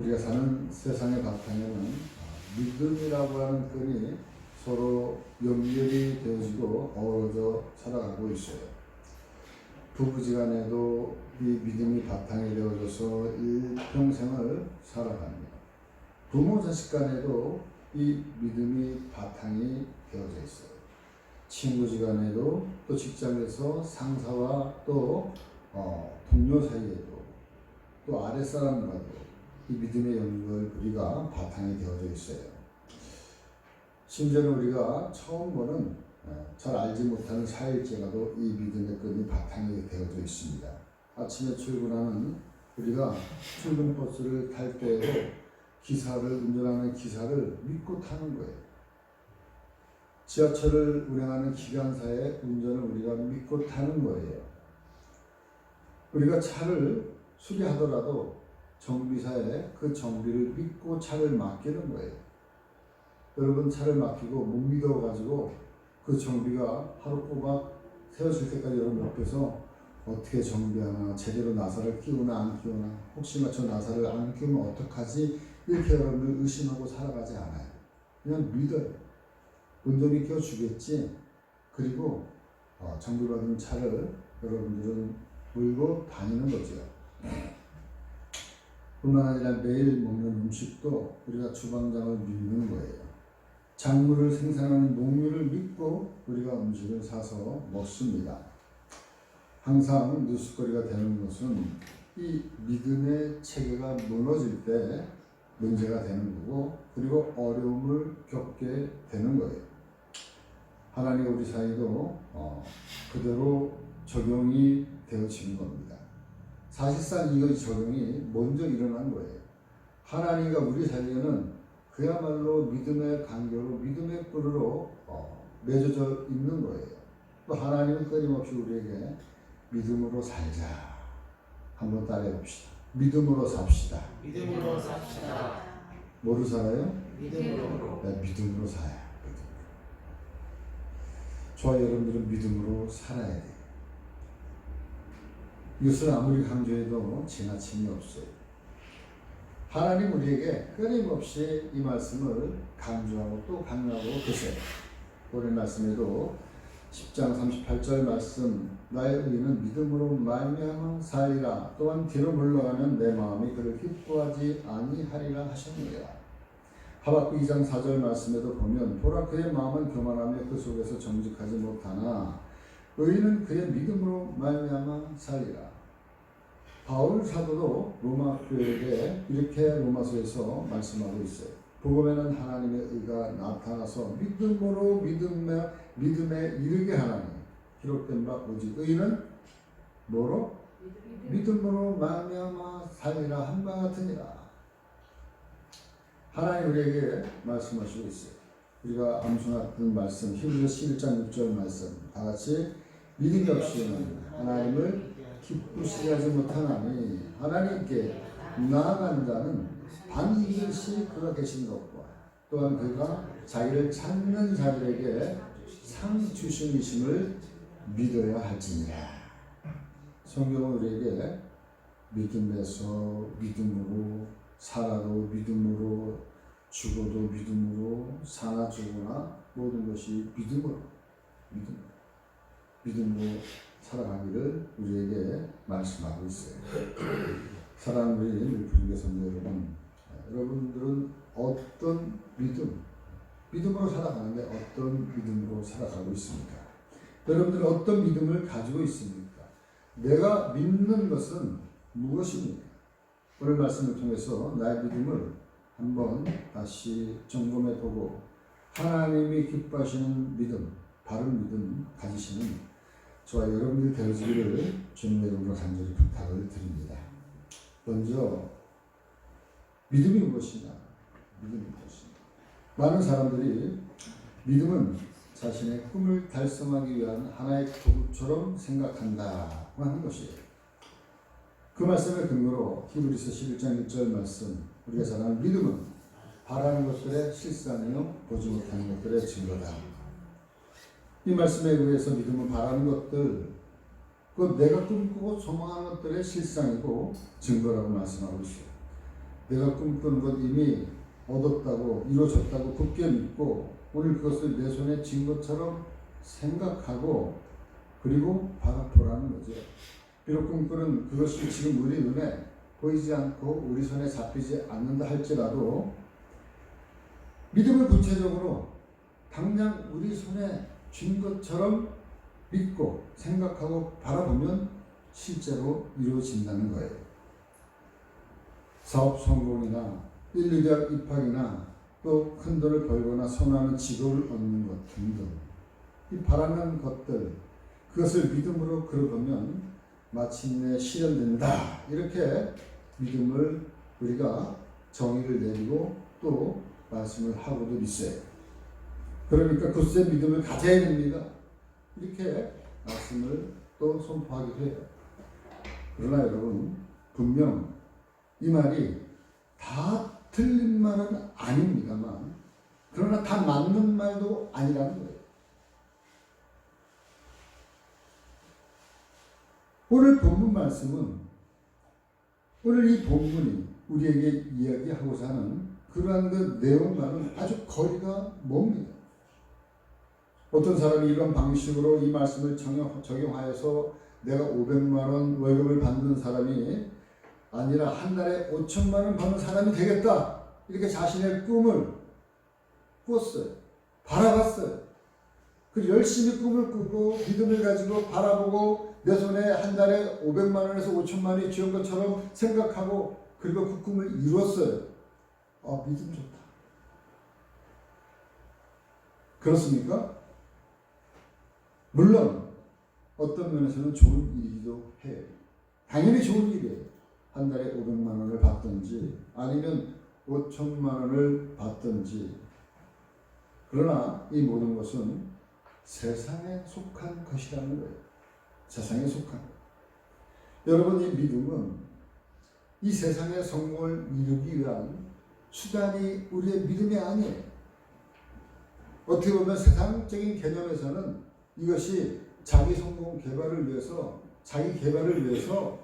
우리가 사는 세상의 바탕에는 믿음이라고 하는 끈이 서로 연결이 되어지고 어우러져 살아가고 있어요. 부부지간에도 이 믿음이 바탕이 되어져서 일평생을 살아갑니다. 부모 자식 간에도 이 믿음이 바탕이 되어져 있어요. 친구지간에도 또 직장에서 상사와 또 어, 동료 사이에도 또 아랫사람과도 이 믿음의 연결 우리가 바탕이 되어져 있어요. 심지어는 우리가 처음 보는 어, 잘 알지 못하는 사일제가도 이 믿음의 끈이 바탕이 되어져 있습니다. 아침에 출근하는 우리가 출근 버스를 탈 때에도 기사를 운전하는 기사를 믿고 타는 거예요. 지하철을 운행하는 기관사의 운전을 우리가 믿고 타는 거예요. 우리가 차를 수리하더라도 정비사에 그 정비를 믿고 차를 맡기는 거예요. 여러분 차를 맡기고 못 믿어가지고 그 정비가 하루 꼬박 세워질 때까지 여러분 옆에서 어떻게 정비하나 제대로 나사를 끼우나 안 끼우나 혹시나 저 나사를 안 끼우면 어떡하지 이렇게 여러분들 의심하고 살아가지 않아요. 그냥 믿어요. 운전이 껴주겠지. 그리고 어, 정비받은 차를 여러분들은 몰고 다니는 거죠. 뿐만 아니라 매일 먹는 음식도 우리가 주방장을 믿는 거예요. 작물을 생산하는 농민을 믿고 우리가 음식을 사서 먹습니다. 항상 뉴스거리가 되는 것은 이 믿음의 체계가 무너질 때 문제가 되는 거고 그리고 어려움을 겪게 되는 거예요. 하나님 우리 사이도 어, 그대로 적용이 되어지는 겁니다. 사실상 이거 적용이 먼저 일어난 거예요. 하나님과 우리 사이에는 그야말로 믿음의 관계로 믿음의 뿔으로 어, 맺어져 있는 거예요. 또 하나님은 끊임없이 우리에게 믿음으로 살자. 한번 따라해 봅시다. 믿음으로 삽시다. 믿음으로 삽시다. 뭐로 살아요? 믿음으로. 네, 믿음으로 살아요. 믿음으로. 저와 여러분들은 믿음으로 살아야 돼요. 이것을 아무리 강조해도 지나침이 없어요. 하나님 우리에게 끊임없이 이 말씀을 강조하고 또 강조하고 계세요. 오늘 말씀에도 10장 38절 말씀 나의 의는 믿음으로 말미암아 살리라 또한 뒤로 물러가면 내 마음이 그를 기뻐하지 아니하리라 하셨느니라 하박국 2장 4절 말씀에도 보면 보라 그의 마음은 교만하며 그 속에서 정직하지 못하나 의인은 그의 믿음으로 말미암아 살리라 바울 사도도 로마 교회에 이렇게 로마서에서 말씀하고 있어요. 복음에는 하나님의 의가 나타나서 믿음으로 믿음에 믿음에 이르게 하나니 기록된 바 오직 의는 뭐로 믿음으로 말미암아 살리라 한 바 같으니라. 하나님 우리에게 말씀하시고 있어요. 우리가 암송했던 말씀 히브리서 11장 6절 말씀 다 같이 믿음이 없이는 하나님을 기쁘시게 하지 못하나니 하나님께 나아가는 자는 반드시 그가 계신 것과 또한 그가 자기를 찾는 자들에게 상 주심이심을 믿어야 할지니라. 성경은 우리에게 믿음에서 믿음으로 살아도 믿음으로 죽어도 믿음으로 사나 죽으나 모든 것이 믿음으로 믿음 믿음으로 살아가기를 우리에게 말씀하고 있어요. 우리 밀프리게 성도 여러분, 여러분들은 어떤 믿음, 믿음으로 살아가는데 어떤 믿음으로 살아가고 있습니까? 여러분들은 어떤 믿음을 가지고 있습니까? 내가 믿는 것은 무엇입니까? 오늘 말씀을 통해서 나의 믿음을 한번 다시 점검해 보고 하나님이 기뻐하시는 믿음, 바른 믿음 가지시는 저와 여러분들이 되어지기를 주님의 이름으로 간절히 부탁을 드립니다. 먼저 믿음이 무엇이냐? 믿음이 무엇이냐? 많은 사람들이 믿음은 자신의 꿈을 달성하기 위한 하나의 도구처럼 생각한다고 하는 것이에요. 그 말씀을 근거로 히브리서 11장 1절 말씀 우리가 잘 아는 믿음은 바라는 것들의 실상이요 보지 못하는 것들의 증거다. 이 말씀에 의해서 믿음은 바라는 것들, 그 내가 꿈꾸고 소망하는 것들의 실상이고 증거라고 말씀하고 있어요. 내가 꿈꾸는 것 이미 얻었다고 이루어졌다고 굳게 믿고 오늘 그것을 내 손에 쥔 것처럼 생각하고 그리고 바라보라는 거죠. 비록 꿈꾸는 그것이 지금 우리 눈에 보이지 않고 우리 손에 잡히지 않는다 할지라도 믿음을 구체적으로 당장 우리 손에 쥔 것처럼 믿고 생각하고 바라보면 실제로 이루어진다는 거예요. 사업 성공이나 1, 2대학 입학이나 또 큰 돈을 벌거나 선호하는 직업을 얻는 것 등등 이 바라는 것들 그것을 믿음으로 걸어보면 마침내 실현된다 이렇게 믿음을 우리가 정의를 내리고 또 말씀을 하고도 있어요. 그러니까 굳세 믿음을 가져야 됩니다. 이렇게 말씀을 또 선포하기도 해요. 그러나 여러분 분명 이 말이 다 틀린 말은 아닙니다만 그러나 다 맞는 말도 아니라는 거예요. 오늘 본문 말씀은 오늘 이 본문이 우리에게 이야기하고자 하는 그러한 그 내용과는 아주 거리가 멉니다. 어떤 사람이 이런 방식으로 이 말씀을 적용, 적용하여서 내가 500만 원 월급을 받는 사람이 아니라 한 달에 5천만 원 버는 사람이 되겠다. 이렇게 자신의 꿈을 꾸었어요. 바라봤어요. 그 열심히 꿈을 꾸고 믿음을 가지고 바라보고 내 손에 한 달에 500만 원에서 5천만 원이 쥐은 것처럼 생각하고 그리고 그 꿈을 이루었어요. 아, 믿음 좋다. 그렇습니까? 물론 어떤 면에서는 좋은 일이기도 해요. 당연히 좋은 일이에요. 한 달에 500만 원을 받든지 아니면 5천만 원을 받든지 그러나 이 모든 것은 세상에 속한 것이라는 거예요. 세상에 속한 것. 여러분 이 믿음은 이 세상의 성공을 이루기 위한 수단이 우리의 믿음이 아니에요. 어떻게 보면 세상적인 개념에서는 이것이 자기 성공 개발을 위해서 자기 개발을 위해서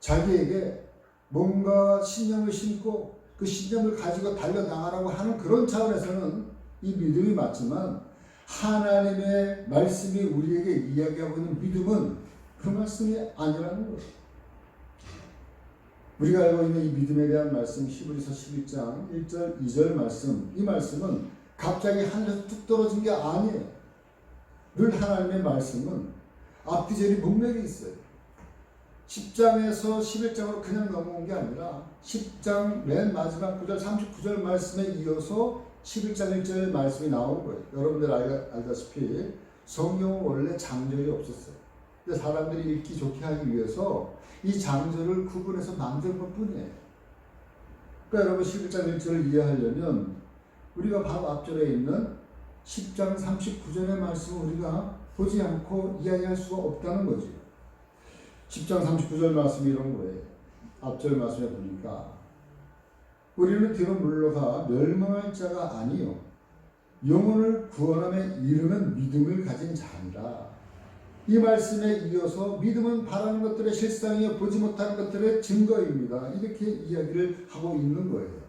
자기에게 뭔가 신념을 심고 그 신념을 가지고 달려나가라고 하는 그런 차원에서는 이 믿음이 맞지만 하나님의 말씀이 우리에게 이야기하고 있는 믿음은 그 말씀이 아니라는 거예요. 우리가 알고 있는 이 믿음에 대한 말씀 히브리서 11장 1절 2절 말씀 이 말씀은 갑자기 하늘에서 뚝 떨어진 게 아니에요. 늘 하나님의 말씀은 앞뒤절이 분명히 있어요. 10장에서 11장으로 그냥 넘어온 게 아니라 10장 맨 마지막 9절 39절 말씀에 이어서 11장 1절 말씀이 나오는 거예요. 여러분들 알, 알다 시피 성경은 원래 장절이 없었어요. 근데 사람들이 읽기 좋게 하기 위해서 이 장절을 구분해서 만든 것 뿐이에요. 그러니까 여러분 11장 1절을 이해하려면 우리가 바로 앞절에 있는 10장 39절의 말씀을 우리가 보지 않고 이야기할 수가 없다는 거죠. 10장 39절 말씀이 이런 거예요. 앞절 말씀에 보니까 우리는 뒤로 물러가 멸망할 자가 아니요 영혼을 구원함에 이르는 믿음을 가진 자니라. 이 말씀에 이어서 믿음은 바라는 것들의 실상이요 보지 못하는 것들의 증거입니다. 이렇게 이야기를 하고 있는 거예요.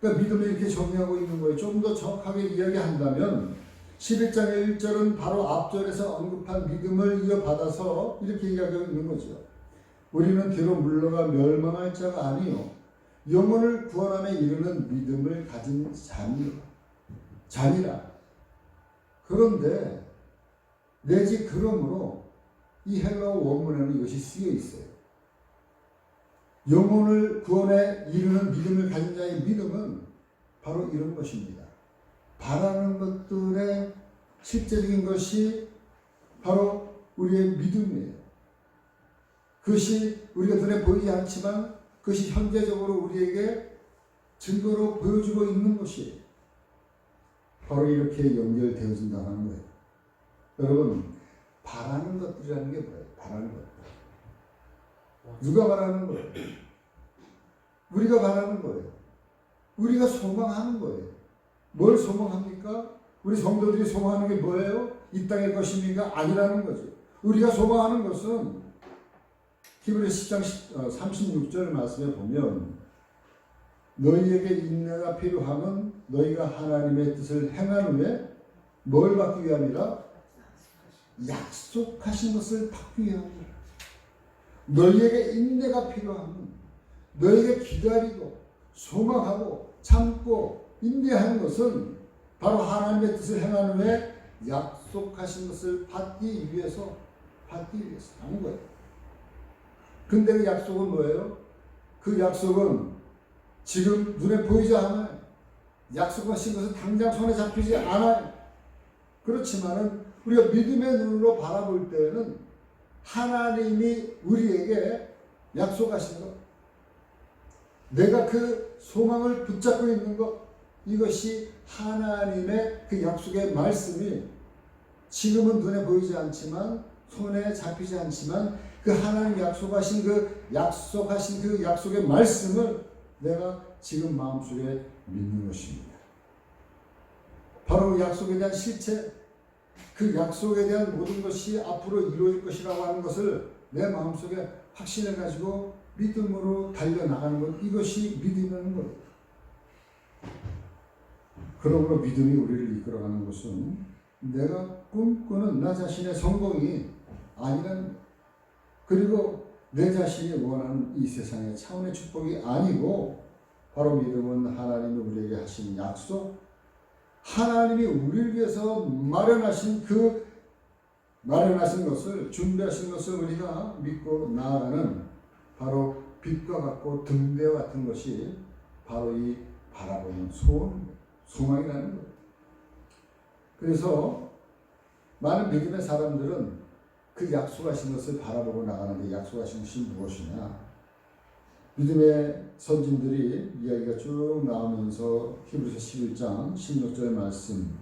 그러니까 믿음을 이렇게 정의하고 있는 거예요. 좀 더 정확하게 이야기한다면 11장의 1절은 바로 앞절에서 언급한 믿음을 이어받아서 이렇게 이야기하고 있는 거죠. 우리는 뒤로 물러가 멸망할 자가 아니요 영혼을 구원함에 이르는 믿음을 가진 자니라. 자니라. 그런데 내지 그러므로 이 헬라어 원문에는 이것이 쓰여 있어요. 영혼을 구원에 이르는 믿음을 가진 자의 믿음은 바로 이런 것입니다. 바라는 것들의 실제적인 것이 바로 우리의 믿음이에요. 그것이 우리가 눈에 보이지 않지만 그것이 현재적으로 우리에게 증거로 보여주고 있는 것이 바로 이렇게 연결되어진다는 거예요. 여러분, 바라는 것들이라는 게 뭐예요? 바라는 것들. 누가 바라는 거예요? 우리가 바라는 거예요. 우리가 소망하는 거예요. 뭘 소망합니까? 우리 성도들이 소망하는 게 뭐예요? 이 땅의 것입니까? 아니라는 거죠. 우리가 소망하는 것은 히브리 10장 36절 말씀에 보면 너희에게 인내가 필요하면 너희가 하나님의 뜻을 행한 후에 뭘 받기 위함이라? 약속하신 것을 받기 위함이라. 너희에게 인내가 필요하면 너희에게 기다리고 소망하고 참고 인내하는 것은 바로 하나님의 뜻을 행한 후에 약속하신 것을 받기 위해서 받기 위해서 하는 거예요. 근데 그 약속은 뭐예요? 그 약속은 지금 눈에 보이지 않아요. 약속하신 것은 당장 손에 잡히지 않아요. 그렇지만은 우리가 믿음의 눈으로 바라볼 때는 하나님이 우리에게 약속하신 것, 내가 그 소망을 붙잡고 있는 것, 이것이 하나님의 그 약속의 말씀이 지금은 눈에 보이지 않지만 손에 잡히지 않지만 그 하나님 약속하신 그 약속하신 그 약속의 말씀을 내가 지금 마음속에 믿는 것입니다. 바로 그 약속에 대한 실체, 그 약속에 대한 모든 것이 앞으로 이루어질 것이라고 하는 것을 내 마음속에 확신해 가지고 믿음으로 달려 나가는 것, 이것이 믿음이라는 거예요. 그러므로 믿음이 우리를 이끌어가는 것은 내가 꿈꾸는 나 자신의 성공이 거예요. 그리고 내 자신이 원하는 이 세상의 차원의 축복이 아니고 바로 믿음은 하나님이 우리에게 하신 약속, 하나님이 우리를 위해서 마련하신 그 마련하신 것을 준비하신 것을 우리가 믿고 나아가는 바로 빛과 같고 등대와 같은 것이 바로 이 바라보는 소원, 소망이라는 거예요. 그래서 많은 믿음의 사람들은 그 약속하신 것을 바라보고 나가는데 약속하신 것이 무엇이냐? 믿음의 선진들이 이야기가 쭉 나오면서 히브리서 11장 16절 말씀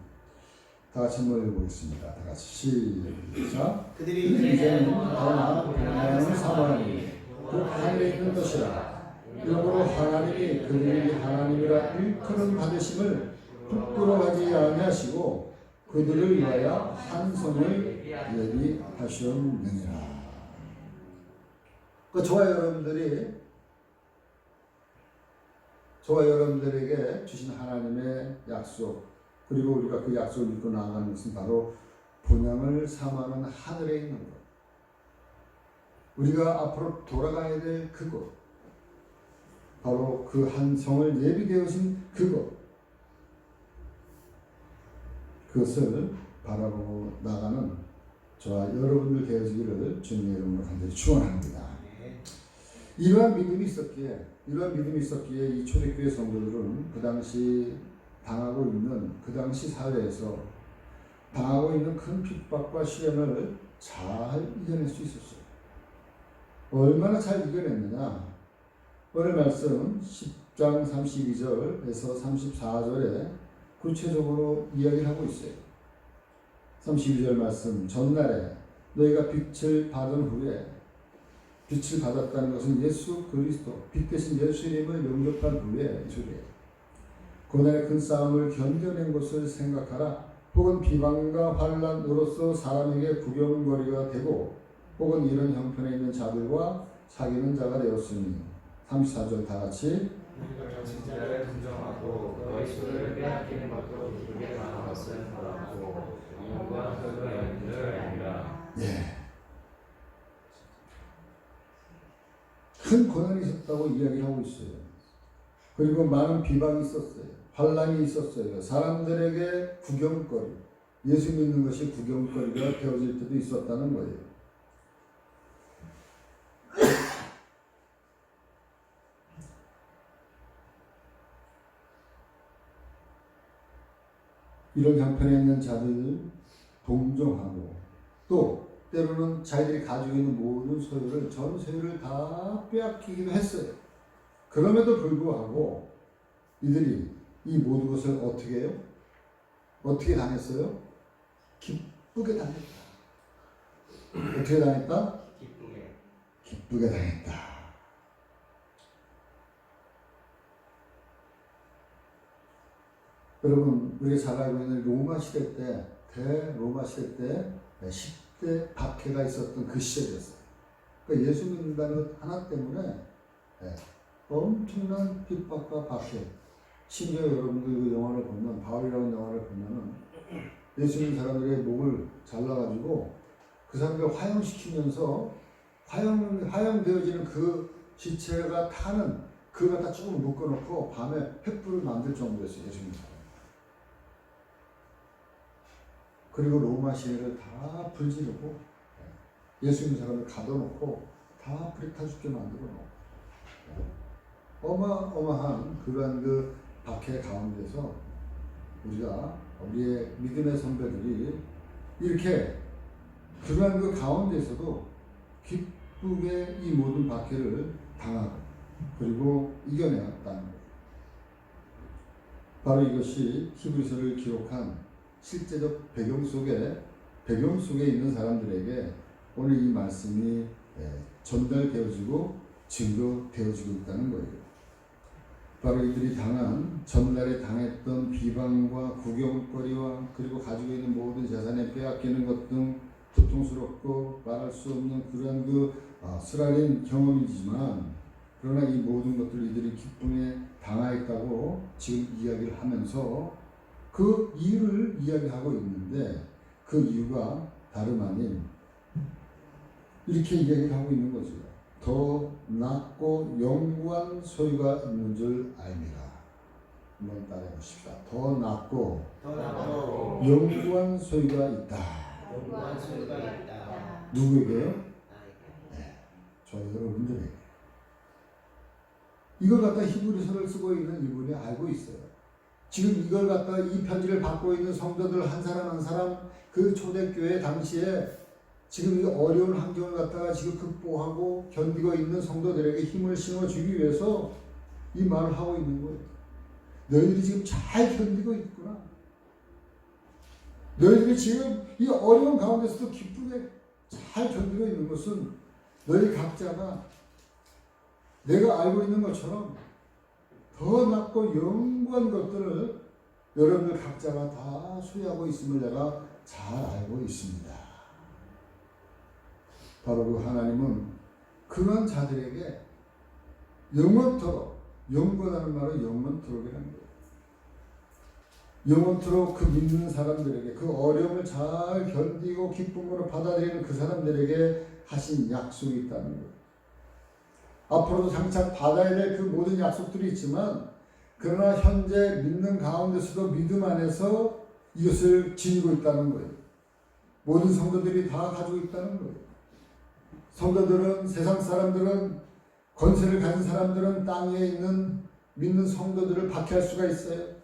다 같이 한번 읽어보겠습니다. 다 같이 시작. 그들이 이제는 더나 평안을 사모하니 그 하늘에 있는 것이라. 이러므로 하나님이 그들이 하나님이라 일컬음 받으심을 부끄러워하지 아니하시고 그들을 위하여 한 성을 예비하셨느니라. 그 저와 여러분들이 저와 여러분들에게 주신 하나님의 약속 그리고 우리가 그 약속을 믿고 나아가는 것은 바로 본향을 삼하는 하늘에 있는 것. 우리가 앞으로 돌아가야 될 그곳. 바로 그 한 성을 예비되어진 그곳. 그것을 바라보고 나가는 저와 여러분들 되어지기를 주님의 이름으로 간절히 축원합니다. 이러한 믿음이 있었기에 이러한 믿음이 있었기에 이 초대교회 성도들은 그 당시 당하고 있는 그 당시 사회에서 당하고 있는 큰 핍박과 시련을 잘 이겨낼 수 있었어요. 얼마나 잘 이겨냈느냐? 오늘 말씀 10장 32절에서 34절에 구체적으로 이야기를 하고 있어요. 32절 말씀 전날에 너희가 빛을 받은 후에 빛을 받았다는 것은 예수 그리스도 빛 대신 예수님을 영접한 후에 주게. 고난의 큰 싸움을 견뎌낸 것을 생각하라. 혹은 비방과 환란으로서 사람에게 구경거리가 되고 혹은 이런 형편에 있는 자들과 사귀는 자가 되었으니. 34절 다 같이. 진짜를 긍정하고 너희 수를 빼앗기는 것도 당한 것은 받았고 영과 영들을 아니라. 예. 큰 고난이 있었다고 이야기를 하고 있어요. 그리고 많은 비방이 있었어요. 환란이 있었어요. 사람들에게 구경거리, 예수 믿는 것이 구경거리가 되어질 때도 있었다는 거예요. 이런 형편에 있는 자들 동정하고 또 때로는 자기들이 가지고 있는 모든 소유를 전 소유를 다 빼앗기기도 했어요. 그럼에도 불구하고 이들이 이 모든 것을 어떻게 해요? 어떻게 당했어요? 기쁘게 당했다. 어떻게 당했다? 기쁘게 기쁘게 당했다. 여러분, 우리가 잘 알고 있는 로마 시대 때, 대로마 시대 때 10대 박해가 있었던 그 시절이었어요. 그러니까 예수 믿는다는 것 하나 때문에 예, 엄청난 핍박과 박해. 심지어 여러분들 그 영화를 보면 바울이라는 영화를 보면은 예수 믿는 사람들의 목을 잘라가지고 그 사람들 화형시키면서 화형 화형되어지는 그 시체가 타는 그거 갖다 쭉 묶어놓고 밤에 횃불을 만들 정도였어요 예수 믿는 사람. 그리고 로마 시내를 다 불지르고 예수 믿는 사람을 가둬놓고 다 죽게 만들어 놓고 어마어마한 그러한 그 박해 가운데서 우리가 우리의 믿음의 선배들이 이렇게 그러한 그 가운데서도 기쁘게 이 모든 박해를 당하고 그리고 이겨내었다는 것. 바로 이것이 히브리서를 기록한 실제적 배경 속에 배경 속에 있는 사람들에게 오늘 이 말씀이 예, 전달되어지고 증거되어지고 있다는 거예요. 바로 이들이 당한 전날에 당했던 비방과 구경거리와 그리고 가지고 있는 모든 재산에 빼앗기는 것 등 고통스럽고 말할 수 없는 그러한 그 아, 쓰라린 경험이지만 그러나 이 모든 것들을 이들이 기쁨에 당하였다고 지금 이야기를 하면서 그 이유를 이야기하고 있는데 그 이유가 다름 아닌 이렇게 이야기를 하고 있는 거죠. 더 낮고 영구한 소유가 있는 줄 알미라. 한번 따라해 보십시다. 더 낮고 더 영구한 소유가 있다. 영원한 소유가 있다. 누구에게요? 나에게. 저희 여러분들에게. 이걸 갖다 히브리서를 쓰고 있는 이분이 알고 있어요. 지금 이걸 갖다 이 편지를 받고 있는 성도들 한 사람 한 사람 그 초대교회 당시에 지금 이 어려운 환경을 갖다가 지금 극복하고 견디고 있는 성도들에게 힘을 심어주기 위해서 이 말을 하고 있는 거예요. 너희들이 지금 잘 견디고 있구나. 너희들이 지금 이 어려운 가운데서도 기쁘게 잘 견디고 있는 것은 너희 각자가 내가 알고 있는 것처럼 더 낮고 영구한 것들을 여러분들 각자가 다 소유하고 있음을 내가 잘 알고 있습니다. 바로 그 하나님은 그런 자들에게 영원토록 영원하는 말은 영원토록이라는 거예요. 영원토록 그 믿는 사람들에게 그 어려움을 잘 견디고 기쁨으로 받아들이는 그 사람들에게 하신 약속이 있다는 거예요. 앞으로도 장차 받아야 될 그 모든 약속들이 있지만 그러나 현재 믿는 가운데서도 믿음 안에서 이것을 지니고 있다는 거예요. 모든 성도들이 다 가지고 있다는 거예요. 성도들은 세상 사람들은 권세를 가진 사람들은 땅 위에 있는 믿는 성도들을 박해할 수가 있어요.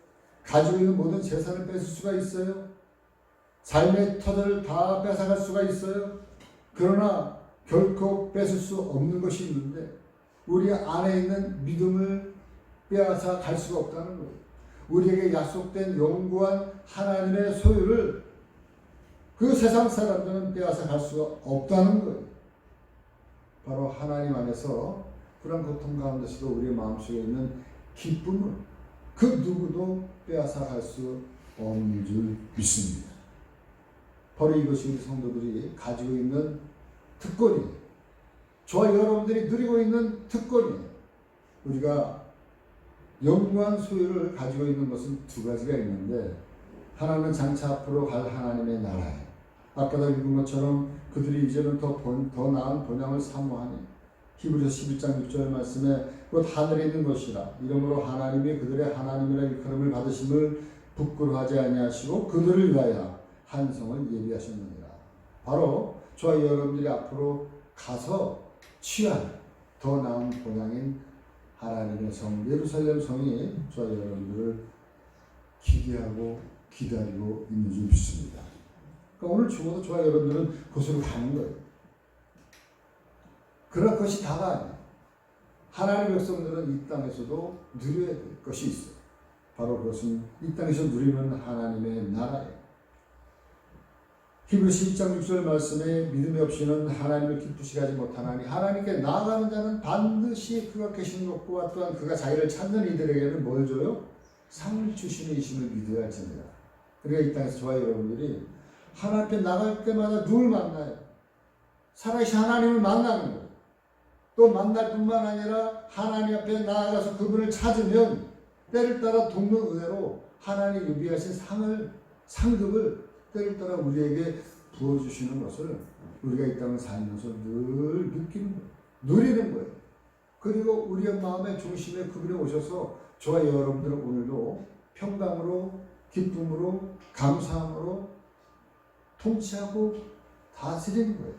가지고 있는 모든 재산을 뺏을 수가 있어요. 삶의 터를 다 뺏어갈 수가 있어요. 그러나 결코 뺏을 수 없는 것이 있는데 우리 안에 있는 믿음을 빼앗아 갈 수가 없다는 거예요. 우리에게 약속된 영구한 하나님의 소유를 그 세상 사람들은 빼앗아 갈 수가 없다는 거예요. 바로 하나님 안에서 그런 고통 가운데서도 우리 마음속에 있는 기쁨을 그 누구도 빼앗아 갈 수 없는 줄 믿습니다. 바로 이것이 우리 성도들이 가지고 있는 특권이에요. 저와 여러분들이 누리고 있는 특권이에요. 우리가 영무한 소유를 가지고 있는 것은 두 가지가 있는데 하나는 장차 앞으로 갈 하나님의 나라예요. 아까도 읽은 것처럼 그들이 이제는 더, 본, 더 나은 본향을 사모하니 히브리서 11장 6절 말씀에 곧 하늘에 있는 것이라 이러므로 하나님이 그들의 하나님이라 일컬음을 받으심을 부끄러워하지 아니하시고 그들을 위하여 한성을 예비하셨느니라. 바로 저와 여러분들이 앞으로 가서 취한 더 나은 본향인 하나님의 성 예루살렘 성이 저와 여러분들을 기대하고 기다리고 있는 줄 믿습니다. 그러니까 오늘 죽어도 저와 여러분들은 그곳으로 가는 거예요. 그러나 그것이 다가 아니에요. 하나님의 백성들은 이 땅에서도 누려야 될 것이 있어요. 바로 그것은 이 땅에서 누리는 하나님의 나라예요. 히브리서 10장 6절 말씀에 믿음이 없이는 하나님을 기쁘시게 하지 못하나니 하나님께 나아가는 자는 반드시 그가 계신 것과 또한 그가 자기를 찾는 이들에게는 뭘 줘요? 상을 주시는 이심을 믿어야 할지니라. 그러니까 이 땅에서 저와 여러분들이 하나님 앞에 나갈 때마다 누굴 만나요? 살아계신 하나님을 만나는 거예요. 또 만날 뿐만 아니라 하나님 앞에 나아가서 그분을 찾으면 때를 따라 돕는 은혜로 하나님 유비하신 상을 상급을 때를 따라 우리에게 부어주시는 것을 우리가 이 땅을 살면서 늘 느끼는 거예요. 누리는 거예요. 그리고 우리의 마음의 중심에 그분이 오셔서 저와 여러분들은 오늘도 평강으로 기쁨으로 감사함으로 통치하고 다스리는 거예요.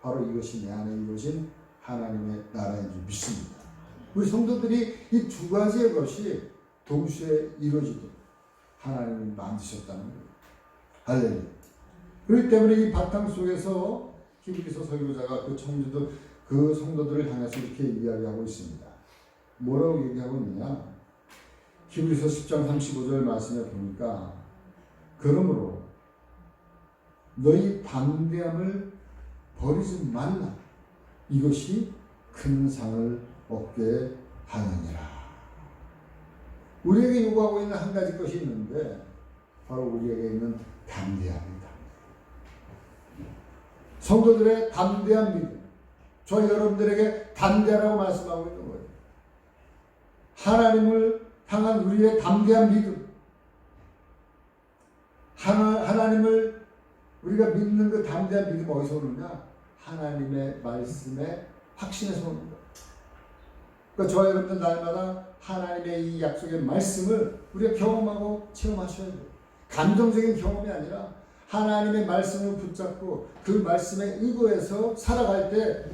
바로 이것이 내 안에 이루어진 하나님의 나라인 줄 믿습니다. 우리 성도들이 이 두 가지의 것이 동시에 이루어지도록 하나님이 만드셨다는 거예요. 할렐루야. 그렇기 때문에 이 바탕 속에서 히브리서 설교자가 그 청주들 그 성도들을 향해서 이렇게 이야기하고 있습니다. 뭐라고 얘기하고 있느냐? 히브리서 10장 35절 말씀에 보니까 그러므로 너희 담대함을 버리지 말라. 이것이 큰 상을 얻게 하느니라. 우리에게 요구하고 있는 한 가지 것이 있는데 바로 우리에게 있는 담대함이다. 성도들의 담대한 믿음. 저 여러분들에게 담대하라고 말씀하고 있는 거예요. 하나님을 향한 우리의 담대한 믿음. 하나, 하나님을 우리가 믿는 그 담대한 믿음 어디서 오느냐? 하나님의 말씀에 확신에서 오는 거예요. 그러니까 저와 여러분들 날마다 하나님의 이 약속의 말씀을 우리가 경험하고 체험하셔야 돼요. 감정적인 경험이 아니라 하나님의 말씀을 붙잡고 그 말씀에 의거해서 살아갈 때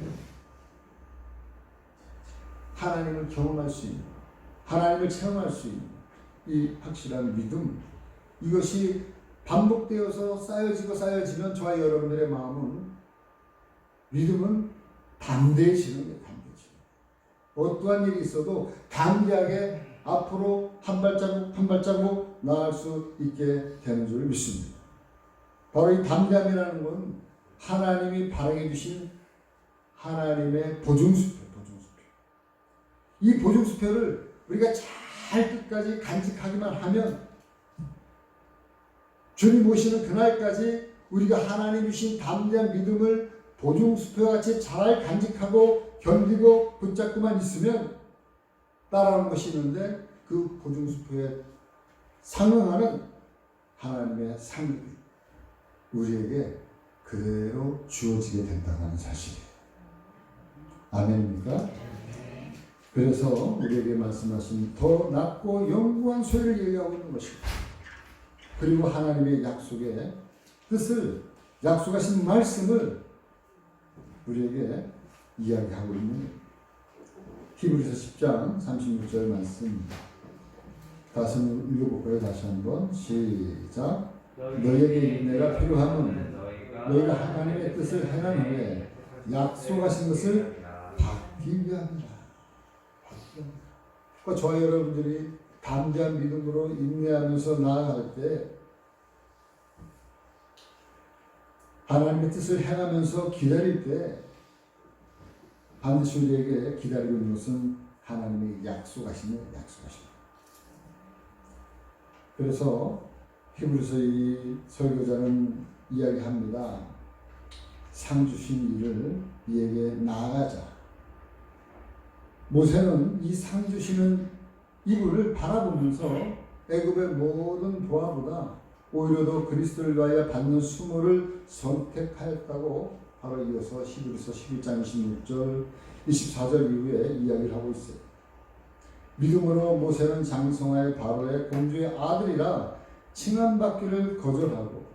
하나님을 경험할 수 있는, 하나님을 체험할 수 있는 이 확실한 믿음, 이것이 반복되어서 쌓여지고 쌓여지면 저와 여러분들의 마음은 믿음은 담대해지는 거예요, 담대해지는. 어떠한 일이 있어도 담대하게 앞으로 한 발자국 한 발자국 나아갈 수 있게 되는 줄 믿습니다. 바로 이 담대함이라는 건 하나님이 발행해 주신 하나님의 보증수표, 보증수표. 이 보증수표를 우리가 잘 끝까지 간직하기만 하면 주님 오시는 그날까지 우리가 하나님 주신 담대한 믿음을 보증수표와 같이 잘 간직하고 견디고 붙잡고만 있으면 따라오는 것이 있는데 그 보증수표에 상응하는 하나님의 상급이 우리에게 그대로 주어지게 된다는 사실이에요. 아멘입니까? 그래서 우리에게 말씀하신 더 낮고 영구한 소리를 얘기하고 있는 것입니다. 그리고 하나님의 약속의 뜻을 약속하신 말씀을 우리에게 이야기하고 있는 히브리서 10장 36절 말씀 다 시 읽어볼까요? 다시 한번 시작 너에게 인내가 필요함은 너희가 하나님의 뜻을 행한 후에 약속하신 것을 받기 위함이라 그러니까 저와 여러분들이 담대한 믿음으로 인내하면서 나아갈 때 하나님의 뜻을 행하면서 기다릴 때 반드시 우리에게 기다리고 있는 것은 하나님의 약속하시는 약속하십니다. 그래서 히브리서 이 설교자는 이야기합니다. 상 주신 이를 이에게 나아가자. 모세는 이 상 주시는 이분을 바라보면서 애굽의 모든 보아보다 오히려 더 그리스도를 위하여 받는 수모를 선택하였다고 바로 이어서 히브리서 11장 26절 24절 이후에 이야기를 하고 있어요. 믿음으로 모세는 장성하의 바로의 공주의 아들이라 칭함받기를 거절하고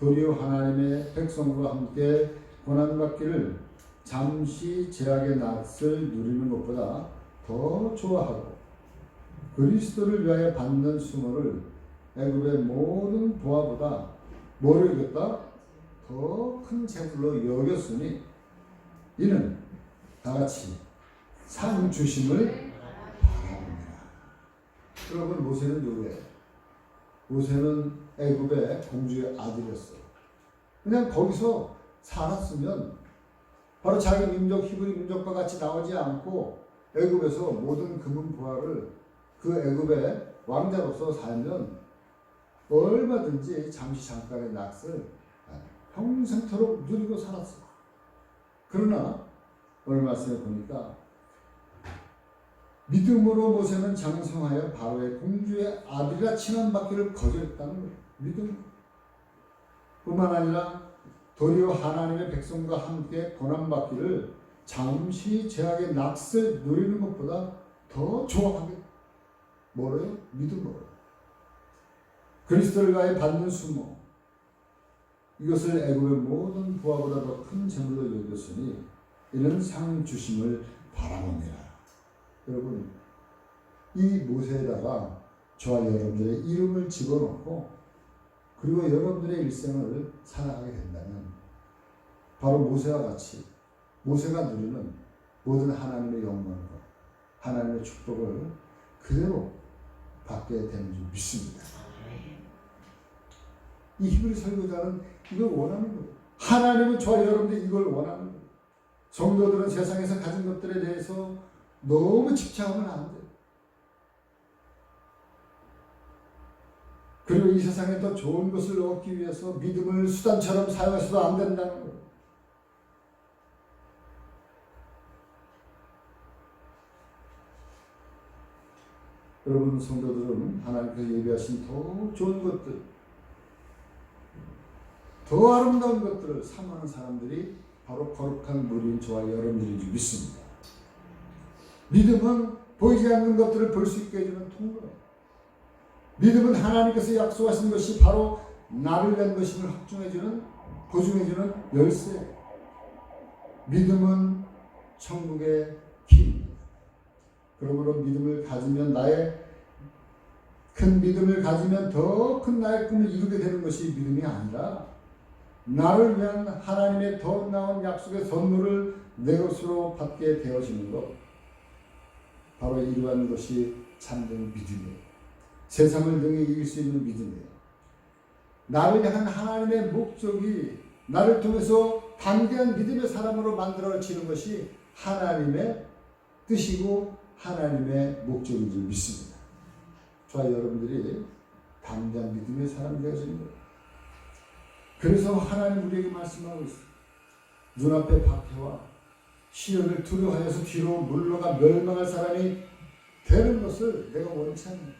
도리어 하나님의 백성과 함께 고난받기를 잠시 제약의 낯을 누리는 것보다 더 좋아하고 그리스도를 위하여 받는 수모를 애굽의 모든 보아보다 뭐를 이겼다? 더 큰 재물로 여겼으니 이는 다 같이 상 주심을. 여러분 모세는 누구예요? 모세는 애굽의 공주의 아들이었어요. 그냥 거기서 살았으면 바로 자기 민족 히브리 민족과 같이 나오지 않고 애굽에서 모든 금은 부하를 그 애굽의 왕자로서 살면 얼마든지 잠시 잠깐의 낯을 평생토록 누리고 살았어. 그러나 오늘 말씀에 보니까 믿음으로 모세는 장성하여 바로의 공주의 아들이라 칭함받기를 거절했다는 거예요. 믿음. 뿐만 아니라 도리어 하나님의 백성과 함께 고난받기를 잠시 죄악의 낙을 누리는 것보다 더 좋아하게 뭐래요? 믿음으로. 그리스도를 가해 받는 수모. 이것을 애굽의 모든 부하보다 더 큰 재물로 여겼으니 이는 상 주심을 바라봅니다. 여러분 이 모세에다가 저와 여러분들의 이름을 집어넣고 그리고 여러분들의 일생을 살아가게 된다면 바로 모세와 같이 모세가 누리는 모든 하나님의 영광과 하나님의 축복을 그대로 받게 되는 줄 믿습니다. 이 히브리 설교자는 이걸 원하는 거예요. 하나님은 저와 여러분들이 이걸 원하는 거예요. 성도들은 세상에서 가진 것들에 대해서 너무 집착하면 안 돼요. 그리고 이 세상에 더 좋은 것을 얻기 위해서 믿음을 수단처럼 사용해서도 안 된다는 거예요. 여러분 성도들은 하나님께서 예비하신 더 좋은 것들, 더 아름다운 것들을 사모하는 사람들이 바로 거룩한 무리인 저와 여러분들인 줄 믿습니다. 믿음은 보이지 않는 것들을 볼 수 있게 해주는 통로. 믿음은 하나님께서 약속하신 것이 바로 나를 낸 것임을 확증해주는, 보증해주는 열쇠. 믿음은 천국의 길입니다. 그러므로 믿음을 가지면 나의 큰 믿음을 가지면 더 큰 나의 꿈을 이루게 되는 것이 믿음이 아니라 나를 위한 하나님의 더 나은 약속의 선물을 내 것으로 받게 되어지는 것. 바로 이러한 것이 참된 믿음이에요. 세상을 능히 이길 수 있는 믿음이에요. 나를 향한 하나님의 목적이 나를 통해서 담대한 믿음의 사람으로 만들어지는 것이 하나님의 뜻이고 하나님의 목적인 줄 믿습니다. 저와 여러분들이 담대한 믿음의 사람이 되어지는 거예요. 그래서 하나님 우리에게 말씀하고 있어요. 눈앞에 박해와 시련을 두려워하여서 뒤로 물러가 멸망할 사람이 되는 것을 내가 원치 않는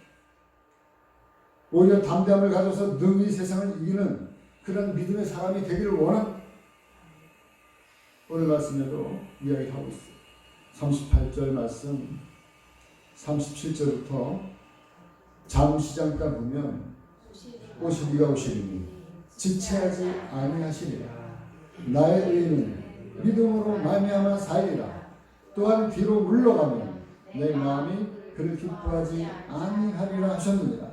오히려 담대함을 가져서 능히 세상을 이기는 그런 믿음의 사람이 되기를 원한 오늘 말씀에도 이야기하고 있어요. 38절 말씀 37절부터 잠시 잠깐 보면 오시리가 오시리니 지체하지 아니하시리라 나의 의는 믿음으로 말미암아 살리라. 또한 뒤로 물러가면 내 마음이 그를 기뻐하지 아니하리라 하셨느니라.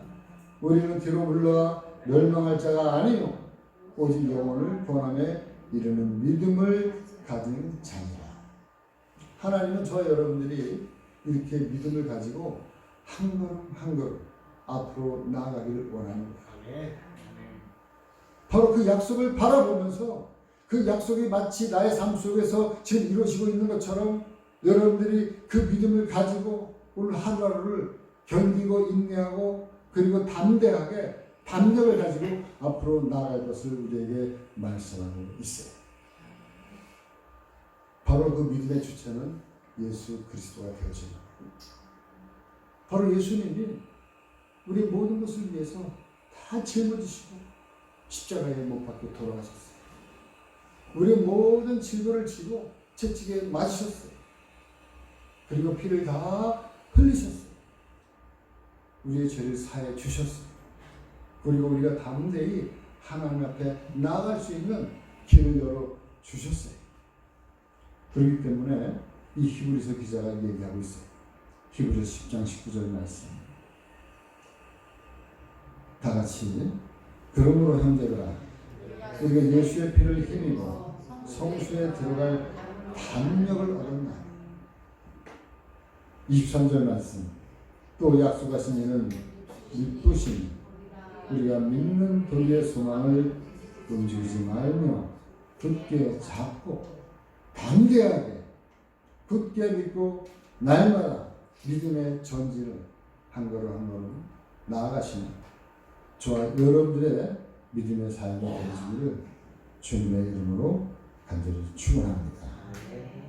우리는 뒤로 물러가 멸망할 자가 아니요. 오직 영혼을 구원함에 이르는 믿음을 가진 자니라. 하나님은 저와 여러분들이 이렇게 믿음을 가지고 한 걸음 한 걸음 앞으로 나아가기를 거예요. 바로 그 약속을 바라보면서 그 약속이 마치 나의 삶 속에서 지금 이루어지고 있는 것처럼 여러분들이 그 믿음을 가지고 오늘 하루하루를 견디고 인내하고 그리고 담대하게 담력을 가지고 앞으로 나아갈 것을 우리에게 말씀하고 있어요. 바로 그 믿음의 주체는 예수 그리스도가 거예요. 바로 예수님이 우리 모든 것을 위해서 다 짊어지시고 십자가에 못 박혀 돌아가셨어요. 우리 모든 질고를 지고 채찍에 맞으셨어요. 그리고 피를 다 흘리셨어요. 우리의 죄를 사해 주셨어요. 그리고 우리가 담대히 하나님 앞에 나아갈 수 있는 길을 열어 주셨어요. 그렇기 때문에 이 히브리서 기자가 얘기하고 있어요. 히브리서 10장 19절 말씀. 다 같이 그러므로 형제들아 우리가 예수의 피를 힘입어 성수에 들어갈 담력을 얻었나 23절 말씀. 또 약속하신 이는 기쁘신 우리가 믿는 도리의 소망을 움직이지 말며 굳게 잡고 담대하게 굳게 믿고 날마다 믿음의 전진을 한 걸음 한 걸음 나아가시는 저와 여러분들의 믿음의 삶이 되시기를 주님의 이름으로 간절히 축원합니다.